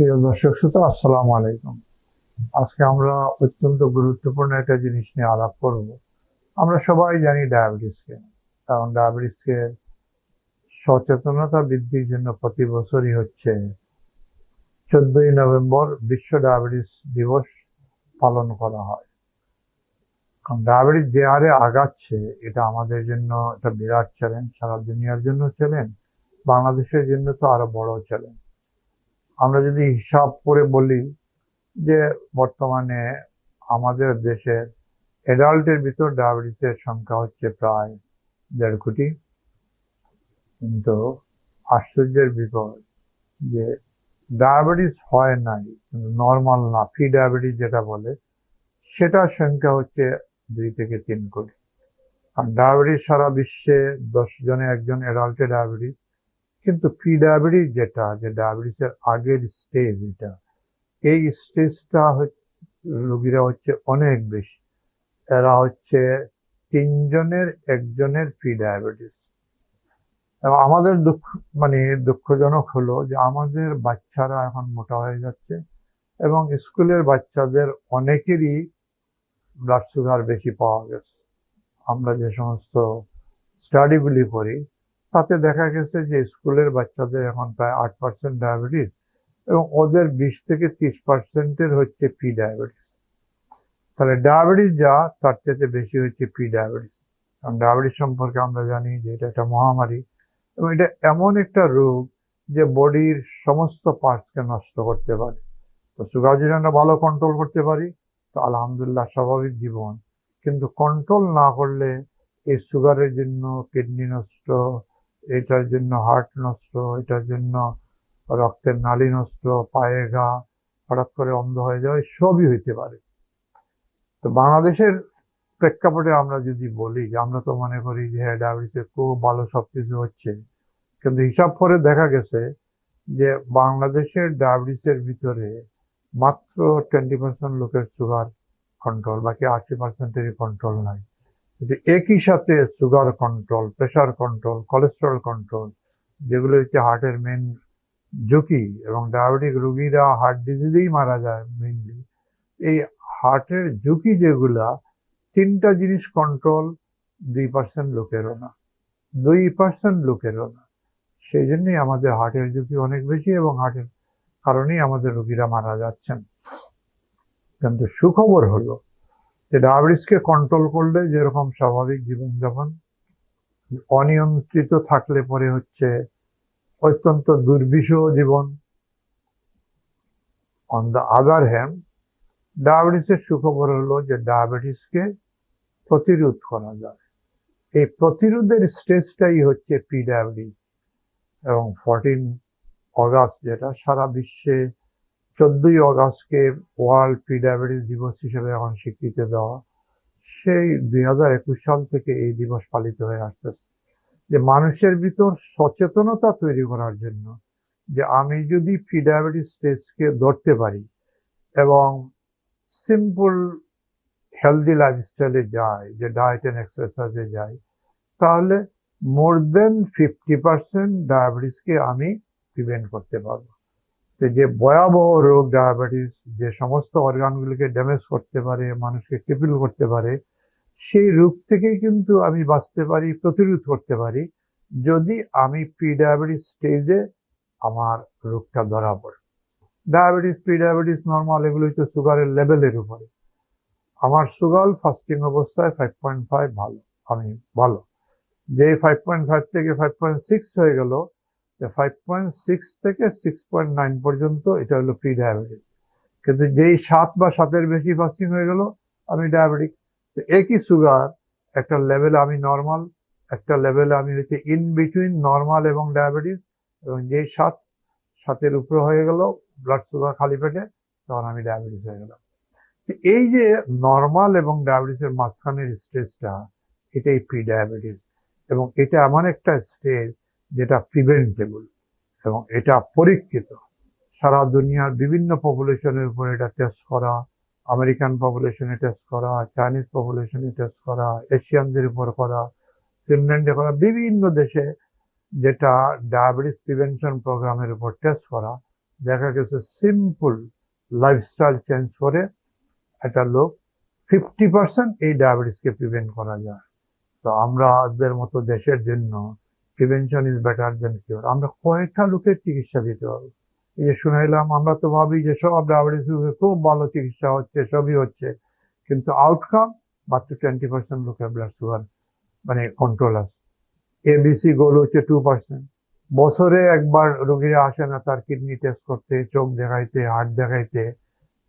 প্রিয় দর্শক শ্রোতা, আসসালামু আলাইকুম। আজকে আমরা অত্যন্ত গুরুত্বপূর্ণ একটা জিনিস নিয়ে আলাপ করব। আমরা সবাই জানি ডায়াবেটিসকে, কারণ ডায়াবেটিসকে সচেতনতা বৃদ্ধির জন্য প্রতি বছরই হচ্ছে চোদ্দই নভেম্বর বিশ্ব ডায়াবেটিস দিবস পালন করা হয়। কারণ ডায়াবেটিস যে হারে আগাচ্ছে, এটা আমাদের জন্য একটা বিরাট চ্যালেঞ্জ সারা দুনিয়ার জন্য চ্যালেঞ্জ বাংলাদেশের জন্য তো আরও বড় চ্যালেঞ্জ আমরা যদি হিসাব করে বলি যে বর্তমানে আমাদের দেশের অ্যাডাল্টের ভিতর ডায়াবেটিসের সংখ্যা হচ্ছে প্রায় দেড় কোটি। কিন্তু আশ্চর্যের বিপদ যে ডায়াবেটিস হয় নাই, কিন্তু নর্মাল না ফি ডায়াবেটিস যেটা বলে, সেটার সংখ্যা হচ্ছে দুই থেকে তিন কোটি। আর ডায়াবেটিস সারা বিশ্বে দশ জনে একজন অ্যাডাল্টে ডায়াবেটিস কিন্তু প্রি ডায়াবেটিস যেটা, যে ডায়াবেটিসের আগের স্টেজ এটা, এই স্টেজটা রোগীরা হচ্ছে অনেক বেশি। এরা হচ্ছে তিনজনের একজনের প্রি ডায়াবেটিস এবং আমাদের দুঃখ মানে দুঃখজনক হলো যে আমাদের বাচ্চারা এখন মোটা হয়ে যাচ্ছে এবং স্কুলের বাচ্চাদের অনেকেরই ব্লাড সুগার বেশি পাওয়া গেছে। আমরা যে সমস্ত স্টাডিগুলি করি তাতে দেখা গেছে যে স্কুলের বাচ্চাদের এখন প্রায় আট পার্সেন্ট ডায়াবেটিস এবং ওদের বিশ থেকে ত্রিশ পার্সেন্টের হচ্ছে প্রি ডায়াবেটিস তাহলে ডায়াবেটিস যা, তার চাইতে বেশি হচ্ছে প্রি ডায়াবেটিস কারণ ডায়াবেটিস সম্পর্কে আমরা জানি যে এটা একটা মহামারী এবং এটা এমন একটা রোগ যে বডির সমস্ত পার্টসকে নষ্ট করতে পারে। তো সুগার যদি আমরা ভালো কন্ট্রোল করতে পারি, তো আলহামদুলিল্লাহ স্বাভাবিক জীবন। কিন্তু কন্ট্রোল না করলে এই সুগারের জন্য কিডনি নষ্ট এটার জন্য হার্ট নষ্ট, এটার জন্য রক্তের নালী নষ্ট, পায়ে গা হঠাৎ করে অন্ধ হয়ে যাওয়া সবই হইতে পারে। তো বাংলাদেশের প্রেক্ষাপটে আমরা যদি বলি, যে আমরা তো মনে করি যে হ্যাঁ ডায়াবেটিসের খুব ভালো সব কিছু হচ্ছে, কিন্তু হিসাব করে দেখা গেছে যে বাংলাদেশের ডায়াবেটিসের ভিতরে মাত্র টোয়েন্টি পার্সেন্ট লোকের সুগার কন্ট্রোল বাকি আশি পার্সেন্টেরই কন্ট্রোল নাই। কিন্তু একই সাথে sugar control pressure control cholesterol control যেগুলো হচ্ছে হার্টের মেন ঝুঁকি এবং ডায়াবেটিক রুগীরা হার্ট ডিজিজেই মারা যায় মেনলি এই হার্টের ঝুঁকি যেগুলা তিনটা জিনিস কন্ট্রোল দুই পার্সেন্ট লোকেরও না, দুই পার্সেন্ট লোকেরও না। সেই জন্যই আমাদের হার্টের ঝুঁকি অনেক বেশি এবং হার্টের কারণেই আমাদের রোগীরা মারা যাচ্ছেন। কিন্তু সুখবর হলো যে ডায়াবেটিসকে কন্ট্রোল করলে যেরকম স্বাভাবিক জীবনযাপন, অনিয়ন্ত্রিত থাকলে পরে হচ্ছে অত্যন্ত দুর্বিষহ জীবন। অন দ্য আদার হ্যান্ড ডায়াবেটিসের সুখবর হলো যে ডায়াবেটিসকে প্রতিরোধ করা যায়। এই প্রতিরোধের স্টেজটাই হচ্ছে প্রি ডায়াবেটিস এবং ফোরটিন অগাস্ট যেটা সারা বিশ্বে চোদ্দই অগাস্টকে ওয়ার্ল্ড প্রি ডায়াবেটিস দিবস হিসেবে এখন স্বীকৃতি দেওয়া। সেই দুই হাজার একুশ সাল থেকে এই দিবস পালিত হয়ে আসতেছে। যে মানুষের ভিতর সচেতনতা তৈরি করার জন্য যে আমি যদি প্রি ডায়াবেটিস স্টেজকে ধরতে পারি এবং সিম্পল, হেলদি লাইফস্টাইলে যাই, যে ডায়েট অ্যান্ড এক্সারসাইজে যাই, তাহলে মোর দেন ফিফটি পার্সেন্ট ডায়াবেটিসকে আমি প্রিভেন্ট করতে পারব। যে ভয়াবহ রোগ ডায়াবেটিস যে সমস্ত অর্গানগুলিকে ড্যামেজ করতে পারে, মানুষকে ক্রিপিল করতে পারে, সেই রোগ থেকে কিন্তু আমি বাঁচতে পারি, প্রতিরোধ করতে পারি, যদি আমি প্রি ডায়াবেটিস স্টেজে আমার রোগটা ধরা পড়ে ডায়াবেটিস প্রি ডায়াবেটিস নর্মাল এগুলো হচ্ছে সুগারের লেভেলের উপরে। আমার সুগার ফাস্টিং অবস্থায় ফাইভ পয়েন্ট ফাইভ ভালো, আমি ভালো। যে ফাইভ পয়েন্ট ফাইভ থেকে ফাইভ পয়েন্ট সিক্স হয়ে গেল ফাইভ পয়েন্ট সিক্স থেকে সিক্স পয়েন্ট নাইন পর্যন্ত এটা হলো প্রি ডায়াবেটিস কিন্তু যেই সাত বা সাতের বেশি ফাস্টিং হয়ে গেল, আমি ডায়াবেটিক তো একই সুগার একটা লেভেলে আমি নর্মাল একটা লেভেলে আমি হচ্ছে ইন বিটুইন নর্মাল এবং ডায়াবেটিস এবং যেই সাত, সাতের উপরে হয়ে গেল ব্লাড সুগার খালি পেটে, তখন আমি ডায়াবেটিস হয়ে গেলাম। এই যে নর্মাল এবং ডায়াবেটিসের মাঝখানের স্টেজটা এটাই প্রি ডায়াবেটিস এবং এটা এমন একটা স্টেজ যেটা প্রিভেন্টেবল এবং এটা পরীক্ষিত। সারা দুনিয়ার বিভিন্ন পপুলেশনের উপর এটা টেস্ট করা আমেরিকান পপুলেশনে টেস্ট করা চাইনিজ পপুলেশনে টেস্ট করা এশিয়ানদের উপর করা ফিনল্যান্ডে করা, বিভিন্ন দেশে যেটা ডায়াবেটিস প্রিভেনশন প্রোগ্রামের উপর টেস্ট করা, দেখা গেছে সিম্পল লাইফস্টাইল চেঞ্জ করে একটা লোক ফিফটি পার্সেন্ট এই ডায়াবেটিসকে প্রিভেন্ট করা যায়। তো আমাদের মতো দেশের জন্য prevention is better than cure আমরা কয়েকটা লোকের চিকিৎসা দিতে পারব এই যে শুনাইলাম, আমরা তো ভাবি যে সব ডায়াবেটিস খুব ভালো চিকিৎসা হচ্ছে, সবই হচ্ছে। কিন্তু আউটকাম মাত্র টোয়েন্টি পার্সেন্ট লোকের ব্লাড সুগার মানে কন্ট্রোল আছে। এবিসি গোল হচ্ছে টু পার্সেন্ট বছরে একবার রোগীরা আসে না তার কিডনি টেস্ট করতে, চোখ দেখাইতে হার্ট দেখাইতে।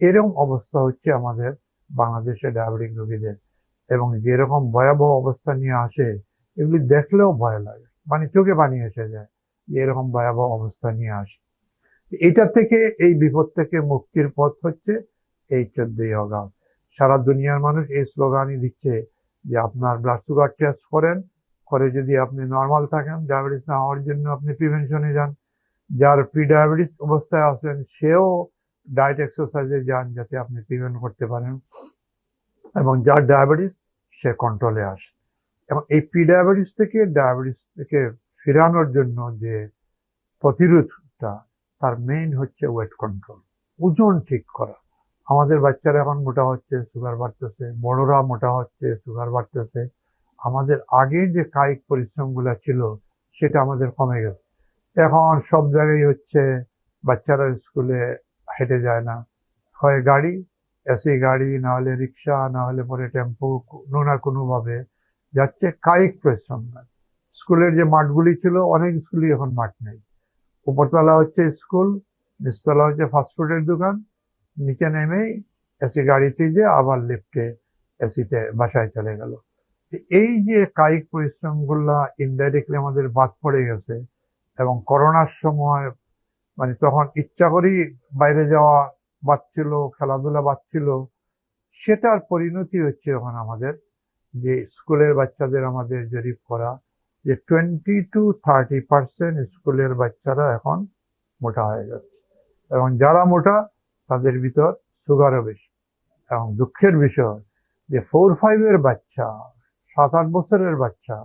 এরকম অবস্থা হচ্ছে আমাদের বাংলাদেশে ডায়াবেটিক রোগীদের। এবং যেরকম ভয়াবহ অবস্থা নিয়ে আসে, এগুলি দেখলেও ভয় লাগে। মানে চোখে পানি এসে যায়। এরকম ভয়াবহ অবস্থা নিয়ে আসে। এটা থেকে এই বিপদ থেকে মুক্তির পথ হচ্ছে এই চোদ্দই অগাস্ট সারা দুনিয়ার মানুষ এই স্লোগানই দিচ্ছে যে আপনার ব্লাড সুগার টেস্ট করেন, করে যদি আপনি নর্মাল থাকেন ডায়াবেটিস না হওয়ার জন্য আপনি প্রিভেনশনে যান। যার প্রি ডায়াবেটিস অবস্থায় আছেন, সেও ডায়েট এক্সারসাইজে যান যাতে আপনি প্রিভেন্ট করতে পারেন। এবং যার ডায়াবেটিস সে কন্ট্রোলে আসে। এবং এই প্রি ডায়াবেটিস থেকে ডায়াবেটিস থেকে ফেরানোর জন্য যে প্রতিরোধটা, তার মেইন হচ্ছে ওয়েট কন্ট্রোল ওজন ঠিক করা। আমাদের বাচ্চারা এখন মোটা হচ্ছে সুগার বাড়তেছে, বড়রা মোটা হচ্ছে সুগার বাড়তেছে। আমাদের আগে যে কায়িক পরিশ্রমগুলো ছিল, সেটা আমাদের কমে গেছে। এখন সব জায়গায় হচ্ছে বাচ্চারা স্কুলে হেঁটে যায় না। হয় গাড়ি, এসি গাড়ি, না হলে রিক্সা, না হলে পরে টেম্পো, কোনো না কোনোভাবে যাচ্ছে কায়িক পরিশ্রম না স্কুলের যে মাঠগুলি ছিল, অনেক স্কুলই এখন মাঠ নেই। উপরতলা হচ্ছে স্কুল, নিচতলা হচ্ছে ফাস্টফুডের দোকান, নিচে নেমেই এসি গাড়িতে যে আবার লিফটে এসিতে বাসায় চলে গেল। এই যে কায়িক পরিশ্রমগুলা ইনডাইরেক্টলি আমাদের বাদ পড়ে গেছে এবং করোনার সময় মানে তখন ইচ্ছা করেই বাইরে যাওয়া বাচ্ছিল খেলাধুলা বাচ্ছিল সেটার পরিণতি হচ্ছে এখন আমাদের যে স্কুলের বাচ্চাদের আমাদের জরিপ করা, যে টোয়েন্টি টু থার্টি পার্সেন্ট স্কুলের বাচ্চারা এখন মোটা হয়ে যাচ্ছে। এবং যারা মোটা, তাদের ভিতর সুগারও বেশি। এবং দুঃখের বিষয়, যে ফোর ফাইভের বাচ্চা, সাত, আট বছরের বাচ্চা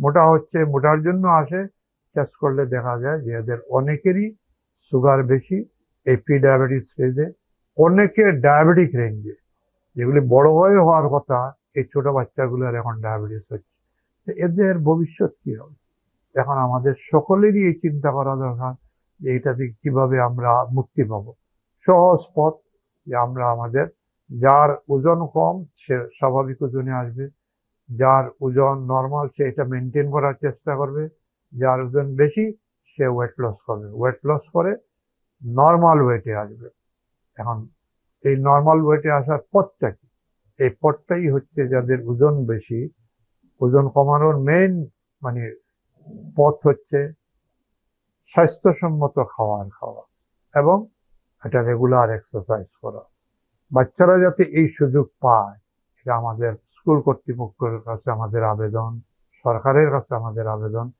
মোটা হচ্ছে, মোটার জন্য আসে টেস্ট করলে দেখা যায় যে এদের অনেকেরই সুগার বেশি এই প্রি ডায়াবেটিস রেঞ্জে অনেকের ডায়াবেটিক রেঞ্জে যেগুলি বড় হয়ে হওয়ার কথা এই ছোট বাচ্চাগুলোর এখন ডায়াবেটিস হচ্ছে। এদের ভবিষ্যৎ কি হবে? এখন আমাদের সকলেরই এই চিন্তা করা দরকার যে এটা থেকে কীভাবে আমরা মুক্তি পাব। সহজ পথ যে আমরা আমাদের, যার ওজন কম সে স্বাভাবিক ওজনে আসবে, যার ওজন নর্মাল সে এটা মেনটেন করার চেষ্টা করবে, যার ওজন বেশি সে ওয়েট লস করবে। ওয়েট লস করে নর্মাল ওয়েটে আসবে। এখন এই নর্মাল ওয়েটে আসার পথটা কি? এই পথটাই হচ্ছে যাদের ওজন বেশি, ওজন কমানোর মেইন মানে পথ হচ্ছে স্বাস্থ্যসম্মত খাওয়ার খাওয়া এবং এটা রেগুলার এক্সারসাইজ করা। বাচ্চারা যাতে এই সুযোগ পায়, এটা আমাদের স্কুল কর্তৃপক্ষের কাছে আমাদের আবেদন, সরকারের কাছে আমাদের আবেদন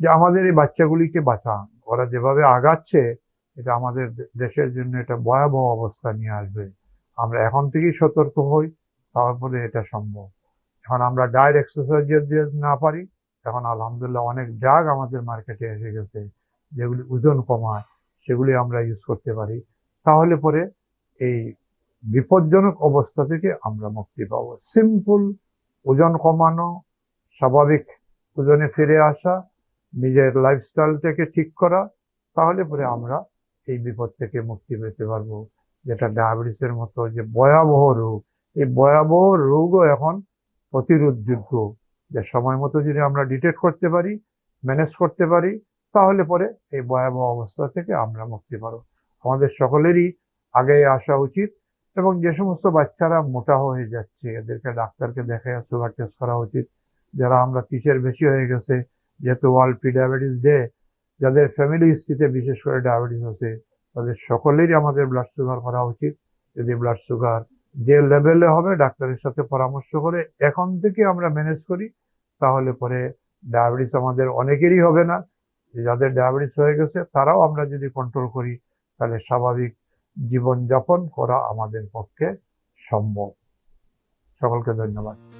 যে আমাদের এই বাচ্চাগুলিকে বাঁচান। ওরা যেভাবে আগাচ্ছে, এটা আমাদের দেশের জন্য এটা ভয়াবহ অবস্থা নিয়ে আসবে। আমরা এখন থেকেই সতর্ক হই। তারপরে এটা সম্ভব। এখন আমরা ডায়েট এক্সারসাইজ যদি না পারি, এখন আলহামদুলিল্লাহ অনেক ড্রাগ আমাদের মার্কেটে এসে গেছে, যেগুলি ওজন কমায়, সেগুলি আমরা ইউজ করতে পারি। তাহলে পরে এই বিপজ্জনক অবস্থা থেকে আমরা মুক্তি পাবো। সিম্পল ওজন কমানো, স্বাভাবিক ওজনে ফিরে আসা, নিজের লাইফস্টাইলটাকে ঠিক করা, তাহলে পরে আমরা এই বিপদ থেকে মুক্তি পেতে পারব। যেটা ডায়াবেটিসের মতো যে ভয়াবহ রোগ এই ভয়াবহ রোগও এখন প্রতিরোধযোগ্য যে সময় মতো যদি আমরা ডিটেক্ট করতে পারি ম্যানেজ করতে পারি, তাহলে পরে এই ভয়াবহ অবস্থা থেকে আমরা মুক্তি পাবো। আমাদের সকলেরই আগে আসা উচিত এবং যে সমস্ত বাচ্চারা মোটা হয়ে যাচ্ছে, এদেরকে ডাক্তারকে দেখে সুগার টেস্ট করা উচিত। যারা আমরা তিসের বেশি হয়ে গেছে, যেহেতু ওয়ার্ল্ড প্রি ডায়াবেটিস ডে যাদের ফ্যামিলি হিস্ট্রিতে বিশেষ করে ডায়াবেটিস আছে, তাদের সকলেরই আমাদের ব্লাড সুগার করা উচিত। যদি ব্লাড সুগার যে লেভেলে হবে, ডাক্তারের সাথে পরামর্শ করে এখন থেকে আমরা ম্যানেজ করি, তাহলে পরে ডায়াবেটিস আমাদের অনেকেরই হবে না। যাদের ডায়াবেটিস হয়ে গেছে, তারাও আমরা যদি কন্ট্রোল করি, তাহলে স্বাভাবিক জীবনযাপন করা আমাদের পক্ষে সম্ভব। সকলকে ধন্যবাদ।